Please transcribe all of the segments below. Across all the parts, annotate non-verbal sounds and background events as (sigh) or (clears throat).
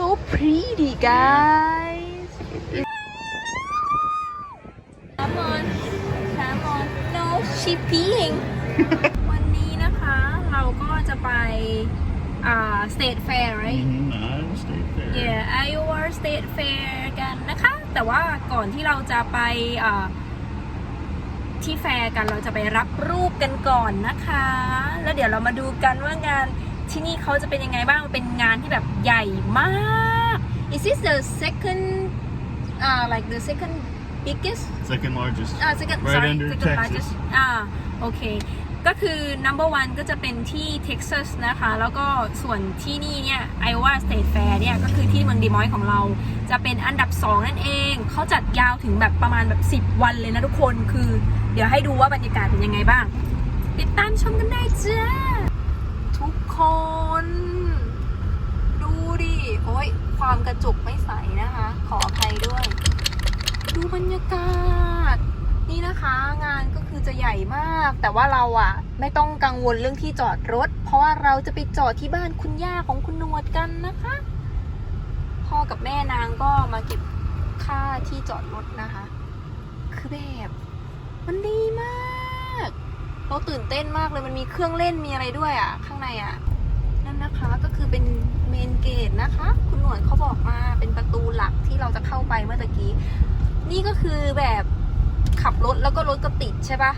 so pretty guys Come on Come on No she peeing วันนี้นะคะเราก็จะไปอ่า State Fair right Mm, I stayed there. Yeah Iowa State Fair กันนะคะ แต่ว่าก่อนที่เราจะไปอ่าที่แฟร์กันเราจะไปรับรูปกันก่อนนะคะ แล้วเดี๋ยวเรามาดูกันว่างาน ที่นี่เขาจะเป็นยังไงบ้างเป็นงานที่แบบใหญ่มาก Is this the second uh like the second biggest Second largest. อ่า second Right sorry under second Texas. largest อ่าโอเค ก็คือ number one ก็จะเป็นที่เท็กซัสนะคะ แล้วก็ส่วนที่นี่เนี่ย Iowa State Fair เนี่ย ก็คือที่เมืองดีมอยส์ของเรา จะเป็นอันดับ 2 นั่นเอง เขาจัดยาวถึงแบบประมาณแบบ 10 วันเลยนะทุกคน คือ เดี๋ยวให้ดูว่าบรรยากาศเป็นยังไงบ้าง ติดตามชมกันได้จ้าทุก คน ดูดิ โอ้ยความกระจุกไม่ใสนะคะ ขออภัยด้วย ดูบรรยากาศ นี่นะคะงานก็คือจะใหญ่มาก แต่ว่าเราอะไม่ต้องกังวลเรื่องที่จอดรถ เพราะว่าเราจะไปจอดที่บ้านคุณย่าของคุณนวดกันนะคะ พ่อกับแม่นางก็มาเก็บค่าที่จอดรถนะคะ คือแบบมันดีมากเราตื่นเต้นมากเลยมันมีเครื่องเล่นมีอะไรด้วยอะข้างในอะ นั่นนะคะ ก็คือเป็นเมนเกตนะคะ คุณหนวดเขาบอกมาเป็นประตูหลักที่เราจะเข้าไปเมื่อตะกี้ นี่ก็คือแบบขับรถแล้วก็รถก็ติดใช่ปะ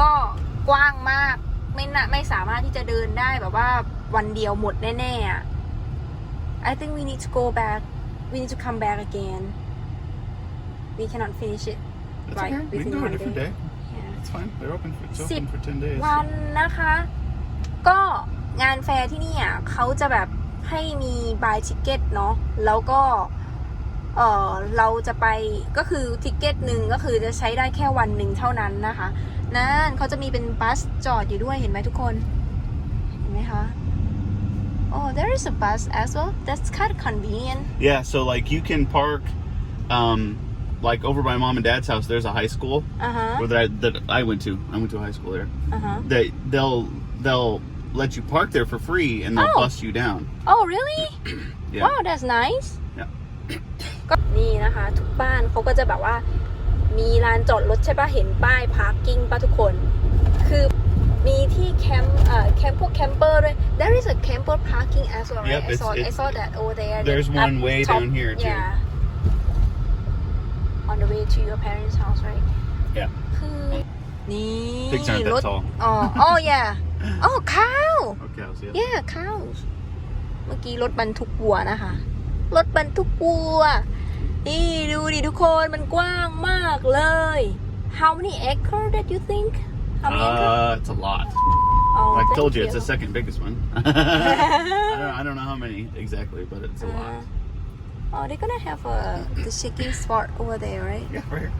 ก็กว้างมากไม่น่าไม่สามารถที่จะเดินได้แบบว่าวันเดียวหมดแน่ๆอะ I think we need to go back we need to come back again we cannot finish it That's Right, okay. We within can do a one different day. day. yeah. It's fine. They're open for, it's Sip. open for 10 days. วันนะคะ ก็ งานแฟร์ที่นี่อะเขาจะแบบให้มีบายทิเก็ตเนาะแล้วก็เออเราจะไปก็คือทิเก็ตหนึ่งก็คือจะใช้ได้แค่วันหนึ่งเท่านั้นนะคะนั่นเขาจะมีเป็นบัสจอดอยู่ด้วยเห็นไหมทุกคนเห็นไหมคะ Oh there is a bus as well that's kind of convenient Yeah, so like you can park, um, like over by mom and dad's house. There's a high school อ่าฮะ where that I, that I went to. I went to a high school there. อ่าฮะ They they'll they'll let you park there for free and they'll Oh. bus you down. Oh really (clears throat) Yeah. Wow that's nice Yeah. (coughs) ก็นี่นะคะ ทุกบ้านเขาก็จะแบบว่า มีลานจอดรถใช่ปะเห็นป้ายพาร์กิ้งปะทุกคน คือมีที่แคมป์เอ่อแคมป์พวกแคมเปอร์ด้วย There is a camper parking as well right Yep, I it's- saw I it's- saw that over there there's That- one up way top. down here, too. Yeah on the way to your parents house right Yeah. คือนี่ Pigs aren't รถ that tall. อ๋อ oh yeah (laughs) oh cow Okay, I'll see you. yeah cows เมื่อกี้รถบรรทุกวัวนะคะ รถบรรทุกวัว นี่ดูดิทุกคนมันกว้างมากเลย How many acre that you think How many acre Uh, it's a lot. oh, I thank told you it's the second biggest one. (laughs) I, don't, I don't know how many exactly, but it's a lot. Uh, oh they're gonna have a the shaking spot over there right Yeah, right here.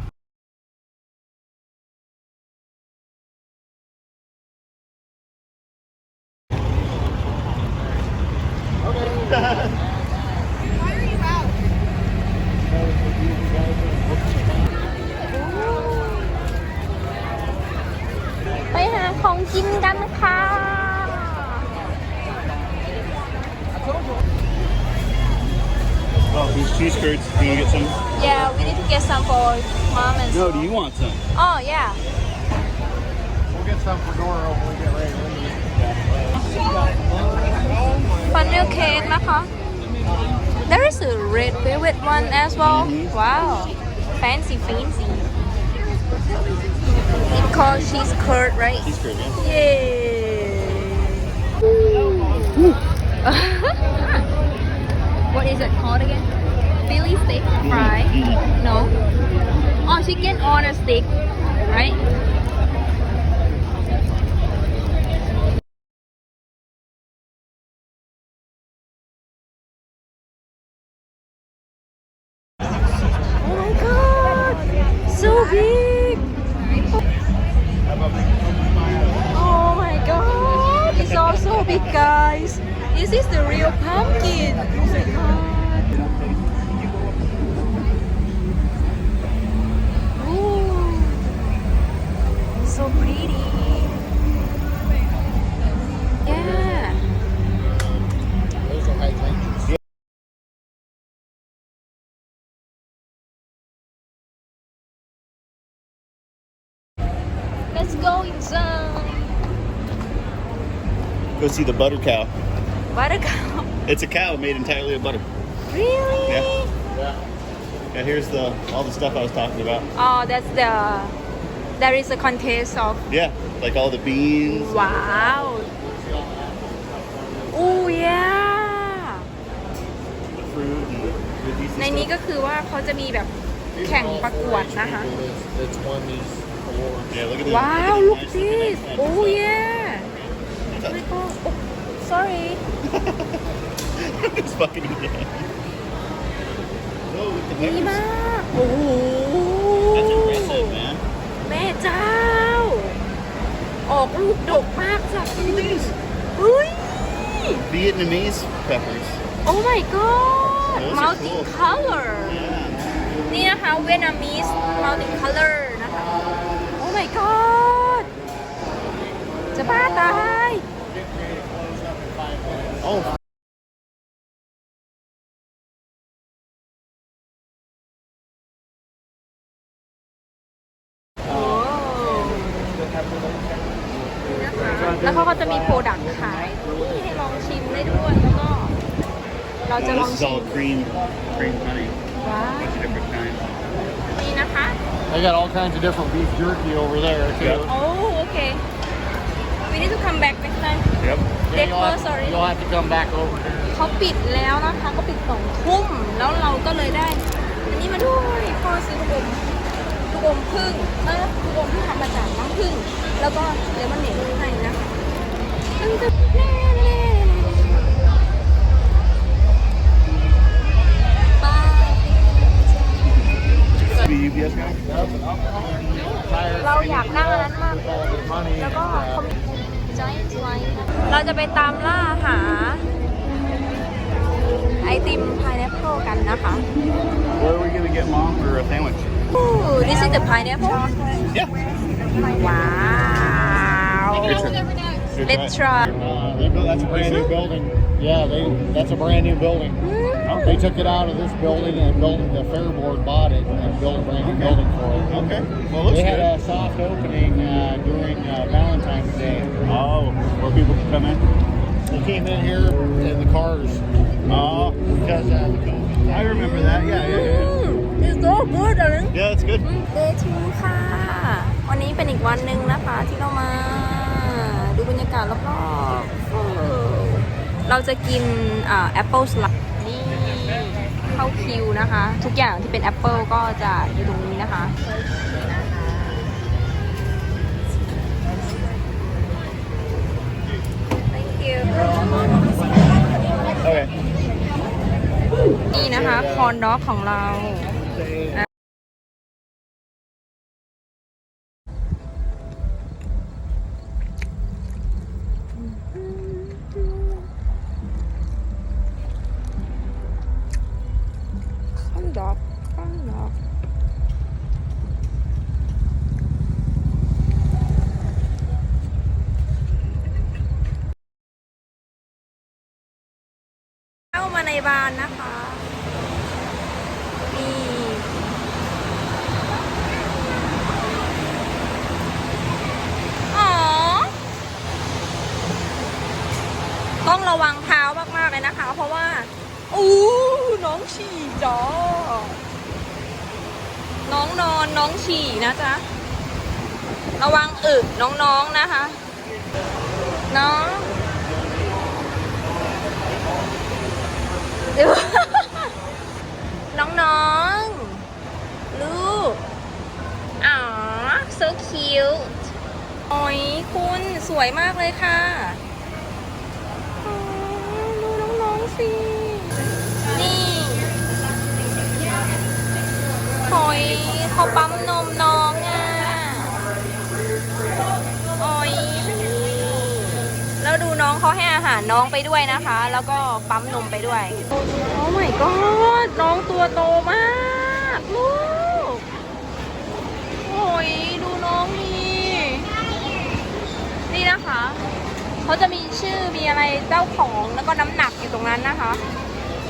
กินกันค่ะ Oh, these cheese curds. You want to get some? Yeah we need to get some for mom and No, do you want some? Oh yeah We'll get some for Dora when we get ready to leave. ฟันเนลเค้กนะคะ There is a red velvet one as well Wow fancy fancy It called cheese curd right Cheese curd, yeah. Yay What is it called again? Philly steak fry No Oh chicken on a stick right Go see the butter cow. Buttercup It's a cow made entirely of butter. really Yeah. And here's the all the stuff I was talking about. oh that's the there is a contest of Yeah, like all the beans. ว้าวอู้ย The fruit and the goodies ใน and นี้ stuff. ก็คือว่าเขาจะมีแบบแข่งประกวดนะคะ That's, that's won these awards. Yeah, look at this. ว้าว look Nice this looking oh nice yeah one. my god oh sorry it's fucking yeah. Whoa, what the ดี heck is- มากโอ้โห That's impressive, man. แม่เจ้า ออกลูกดกมากจ้ะเฮ้ย Vietnamese peppers. oh my god Those are multi cool. color Yeah. นี่นะคะ Vietnamese multi color นะคะ oh my god จะบ้าตาย ย Oh, โอ้แล้วเขาก็จะมีโปรดักต์ขายนี่ให้ลองชิมได้ด้วย แล้วก็ เราจะ oh, ลอง this is ชิม all cream, cream honey. ว้าว Bunch of different kinds. นี่นะคะ They got all kinds of different beef jerky over there too. Yep. โอ้โอเค we need to come back next time Yep. Yeah, you'll, Deco, have, sorry. you'll have to come back over here. เขาปิดแล้วนะคะเขาปิดสองทุ่มแล้วเราก็เลยได้ อันนี้มาด้วยพ่อซื้อลูกอมลูกอมพึ่งเออลูกอมที่ทำมาจากน้ำพึ่ง แล้วก็เลมอนเนดให้นะคะมันจะแน่แน่บาย The UPS guy? Tired เราอยากนั่งอันนั้นมาก with all the money แล้วก็ and, เขา uh, มี giant line เราจะไปตามล่าหา ไอติมพายแอปเปิลกันนะคะ Where are we gonna get mom for a sandwich? Ooh, this is the pineapple Yeah. ว้าว Good try. Good Let's try. uh, they built, that's a brand new building. Yeah, they that's a brand new building. They took it out of this building and built the fair board bought it and built a brand new building for it. Okay. Well, looks They had good. a soft opening uh, during uh, Valentine's Day. Oh, where people can come in? They came in here in the cars Oh, because uh, the COVID. I remember that. Yeah, yeah, yeah. It's so good อ่ะ Yeah, that's good. Day two ค่ะ วันนี้เป็นอีกวันหนึ่งนะคะที่เรามา ดูบรรยากาศรอบๆเออเราจะกินแอปเปิลสลัดนี่ เข้าคิวนะคะ ทุกอย่างที่เป็นแอปเปิลก็จะอยู่ตรงนี้นะคะ Thank you Okay. นี่นะคะ คอนด็อกของเรา เข้าบ้านนะคะนี่อ๋อต้องระวังเท้ามากๆเลยนะคะ เพราะว่าอู้น้องฉี่จ้อน้องนอนน้องฉี่นะจ๊ะ ระวังอึน้องๆนะคะ น้อง เดี๋ยวน้องๆ ลูก อ๋อ so cute โอ้ยคุณสวยมากเลยค่ะอ๋อดูน้องๆสิ นี่โอ้ยเขาปั๊มนมน้องารน้องไปด้วยนะคะ แล้วก็ปั๊มนมไปด้วย โอ้ my god น้องตัวโตมากลูก โอ้ยดูน้องนี่นี่นะคะ เขาจะมีชื่อมีอะไรเจ้าของแล้วก็น้ำหนักอยู่ตรงนั้นนะคะ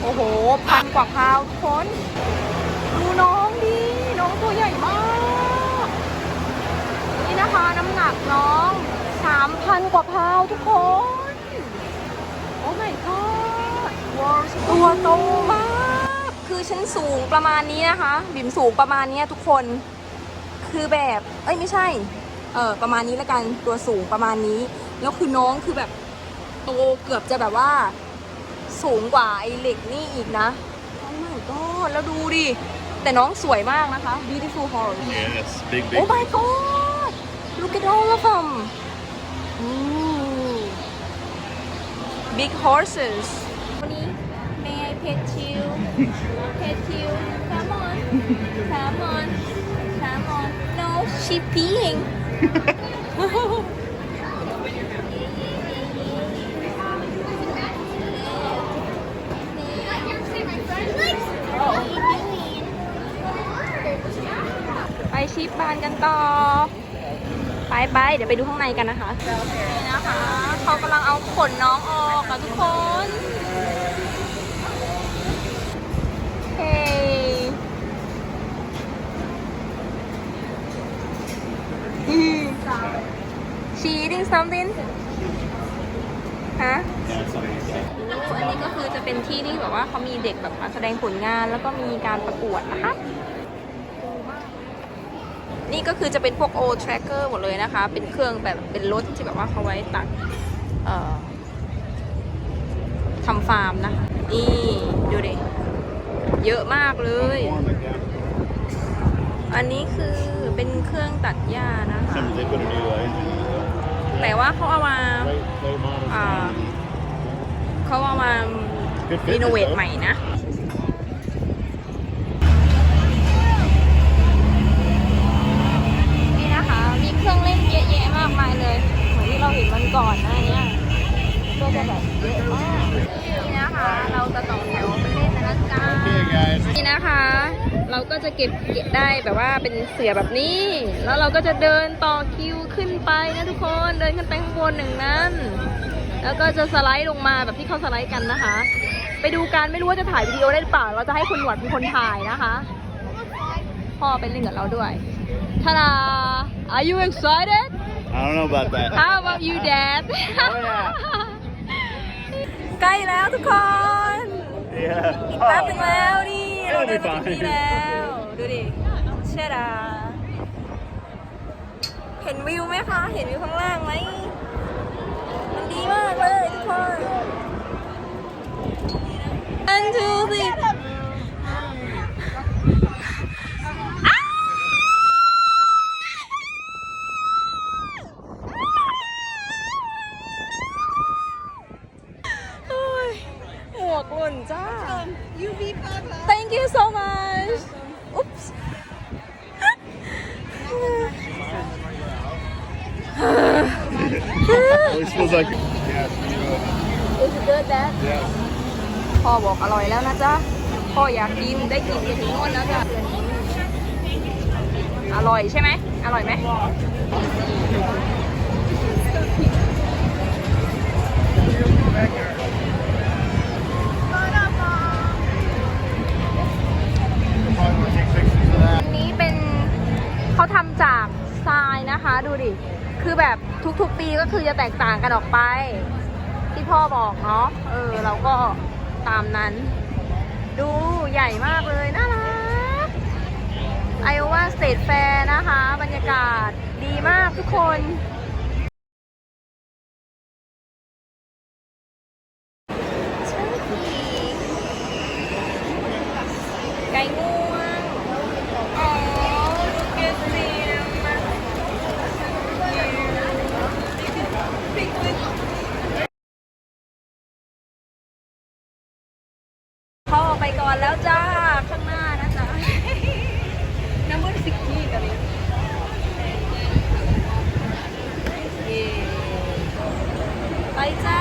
โอ้โห พันกว่าพาวทุกคน ดูน้องดิน้องตัวใหญ่มาก นี่นะคะน้ำหนักน้องสามพันกว่าพาวทุกคน my god ว้าวตัวโตมาก คือฉันสูงประมาณนี้นะคะ บิ่มสูงประมาณเนี้ยทุกคน คือแบบ เอ้ยไม่ใช่ เออประมาณนี้แล้วกัน ตัวสูงประมาณนี้ แล้วคือน้องคือแบบโตเกือบจะแบบว่า สูงกว่าไอ้เหล็กนี่อีกนะ โอ้ my god แล้วดูดิ แต่น้องสวยมากนะคะ beautiful horse Yes, big, big. Oh my god! Look at all of them. Big horses. May I pet you? Pet you? Come on. Come on. Come on. No, she peeing. What are you doing? ไปชิปบานกันต่อ ไปไปเดี๋ยวไปดูข้างในกันนะคะนี่นะคะ เขากำลังเอาขนน้องออกค่ะทุกคนเฮ้ She eating something ฮะอันนี้ก็คือจะเป็นที่ที่แบบว่าเขามีเด็กแบบมาแสดงผลงานแล้วก็มีการประกวดนะคะ นี่ก็คือจะเป็นพวก O tracker หมดเลยนะคะ เป็นเครื่องแบบเป็นรถที่แบบว่าเขาไว้ตัด ทำฟาร์มนะคะนี่ ดูดิ เยอะมากเลย อันนี้คือเป็นเครื่องตัดหญ้านะคะ Some they put a new uh, engine in it. แต่ว่าเขาเอามา They, they modified. อ่าเขาเอามา Good รี fitness, โนเวท though. ใหม่นะนี่นะคะ มีเครื่องเล่นเยอะแยะมากมายเลย เหมือนที่เราเห็นมันก่อนหนะเนี่ย ก็จะแบบเยอะมากนี่นะคะเราจะต่อแถวไปเล่นนะจ๊ะ Okay, guys. นี่นะคะ เราก็จะเก็บเก็บได้แบบว่าเป็นเสือแบบนี้ แล้วเราก็จะเดินต่อคิวขึ้นไปนะทุกคนเดินขึ้นไปข้างบนหนึ่งนั้น แล้วก็จะสไลด์ลงมาแบบที่เขาสไลด์กันนะคะ ไปดูกันไม่รู้ว่าจะถ่ายวิดีโอได้หรือเปล่า เราจะให้คุณหนวดเป็นคนถ่ายนะคะพ่อเป็นเล่นกับเราด้วยทาดา Are you excited I don't know about that. How about you Dad ใกล้แล้วทุกคน Yeah. อีกแป๊บนึงแล้วนี่ It'll เราเดิน be มาถึง fine. นี่แล้ว ดูดิเชดาเห็นวิวไหมคะ เห็นวิวข้างล่างไหมมันดีมากเลยทุกคน One two three ปีก็คือจะแตกต่างกันออกไป ที่พ่อบอกเนาะเออ เราก็ตามนั้น ดูใหญ่มากเลยน่ารักไอโอวาสเตทแฟร์นะคะ บรรยากาศดีมากทุกคนไก่งูวง อ๋อลูกเกสเซียมพ่ อนแล้วจ้า ข้างหน้านะจ๊ะน้ำมันสิกกี้กันเลยไปจ้า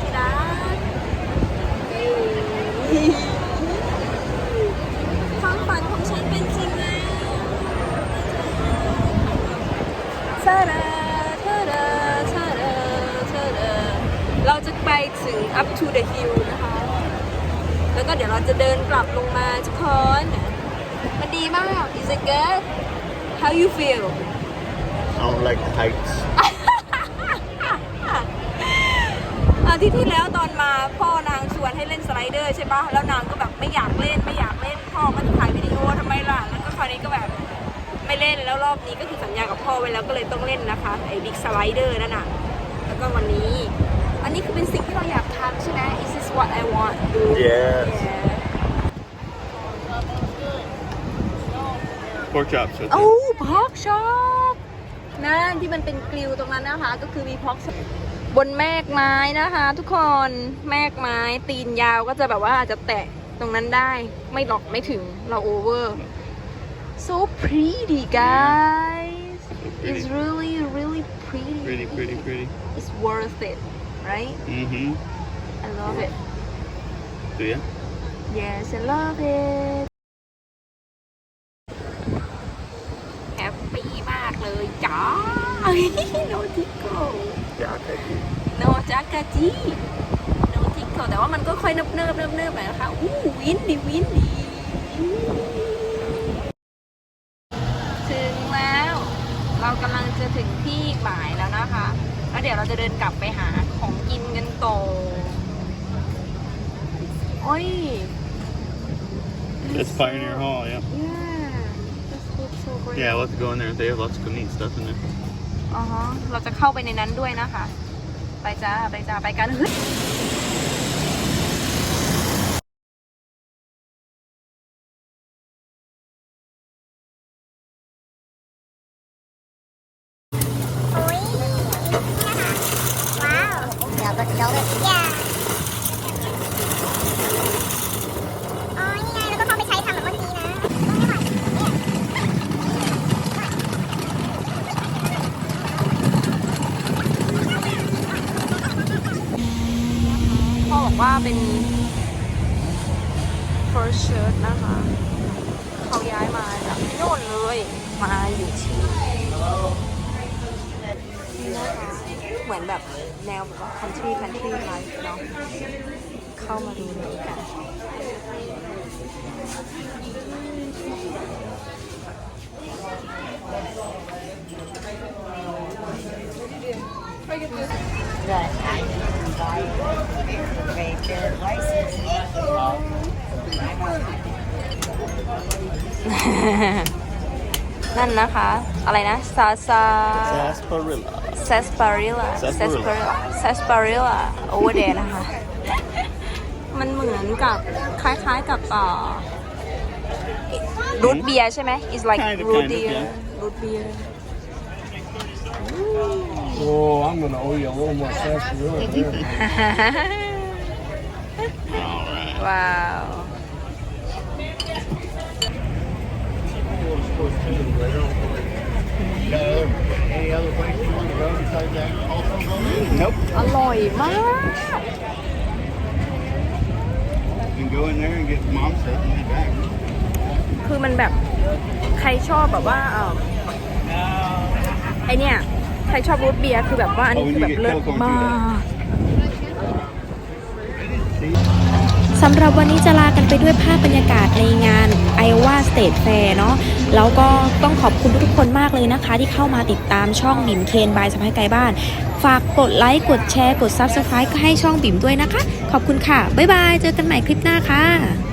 ที่รักความฝันของฉันเป็นจริงแล้วทาดาทาดาทาดาทาดาเราจะไปถึง up to the hill นะคะ แล้วก็เดี๋ยวเราจะเดินกลับลงมาทุกคน มันดีมาก is it good how you feel I don't like the heights. อาทิตย์ที่แล้วตอนมาพ่อนางชวนให้เล่นสไลเดอร์ใช่ปะแล้วนางก็แบบไม่อยากเล่นไม่อยากเล่นพ่อก็จะถ่ายวิดีโอทำไมล่ะ แล้วก็คราวนี้ก็แบบไม่เล่นแล้วรอบนี้ก็คือสัญญากับพ่อไว้แล้วก็เลยต้องเล่นนะคะไอ้บิ๊กสไลเดอร์นั่นน่ะแล้วก็วันนี้ อันนี้คือเป็นสิ่งที่เราอยาก what I want to do Yes. Yeah. Pork chops. With โอ้พอกช็อปนั่นที่มันเป็นกลิวตรงนั้นนะคะ ก็คือมีพอกช็อปบนแมกไม้นะคะ ทุกคนแมกไม้ตีนยาวก็จะแบบว่าอาจจะแตะตรงนั้นได้ไม่หรอกไม่ถึงเราโอเวอร์ so pretty guys it's really really pretty Pretty, pretty, pretty. it's worth it right Mm-hmm. I love it Do ya? yes I love it แฮปปี้มากเลยจ้าโนทิโกโนจากาจิโนทิโกแต่ว่ามันก็ค่อยเนิบเนิบเนิบเนิบหน่อยนะคะอู้วินดีวินดีถึงแล้ว เรากำลังจะถึงที่หมายแล้วนะคะ แล้วเดี๋ยวเราจะเดินกลับไปหาของกินกันต่อ โอ้ย That's Pioneer Hall, yeah. Yeah this looks so great Yeah, let's go in there. They have lots of cool neat stuff in there. อ๋อฮะเราจะเข้าไปในนั้นด้วยนะคะ ไปจ้า ไปจ้า ไปกันเฮ้ย โอ้ยนี่นะคะว้าว เดี๋ยวก็เดี๋ยวเลยอย่าอ๋อนี่ไงแล้วก็เข้าไปใช้ทำแบบเมื่อกี้นะไม่ไหวเนี่ย พ่อบอกว่าเป็น first shirt นะคะ เขาย้ายมาจากโน่นเลย มาอยู่ที่นี่นะคะ เหมือนแบบแนวแบบว่า country country life เนาะ เข้ามาดูนี้กัน นั่นนะคะ อะไรนะ ซาซา Sarsaparilla. sarsaparilla Sarsaparilla sarsaparilla over there นะคะ มันเหมือนกับคล้ายๆกับอ่ารูทเบียร์ใช่ไหม is like Kind of, root kind of, beer yeah. root beer Oh, I'm gonna owe you a little more sarsaparilla there. All right. ว้าว Got other, any other place you want to go besides that also go? Nope. อร่อยมาก You can go in there and get mom set and get back. คือมันแบบใครชอบแบบว่าเออไอเนี่ยใครชอบรูทเบียร์คือแบบว่าอันนี้คือแบบเลิศมาก สำหรับวันนี้จะลากันไปด้วยภาพบรรยากาศในงาน Iowa State Fair เนาะ แล้วก็ต้องขอบคุณทุกๆคนมากเลยนะคะ ที่เข้ามาติดตามช่องบิ่มเคนบายสะพายไกลบ้าน ฝากกดไลค์กดแชร์กด Subscribe ก็ให้ช่องบิ่มด้วยนะคะ ขอบคุณค่ะ บ๊ายบาย เจอกันใหม่คลิปหน้าค่ะ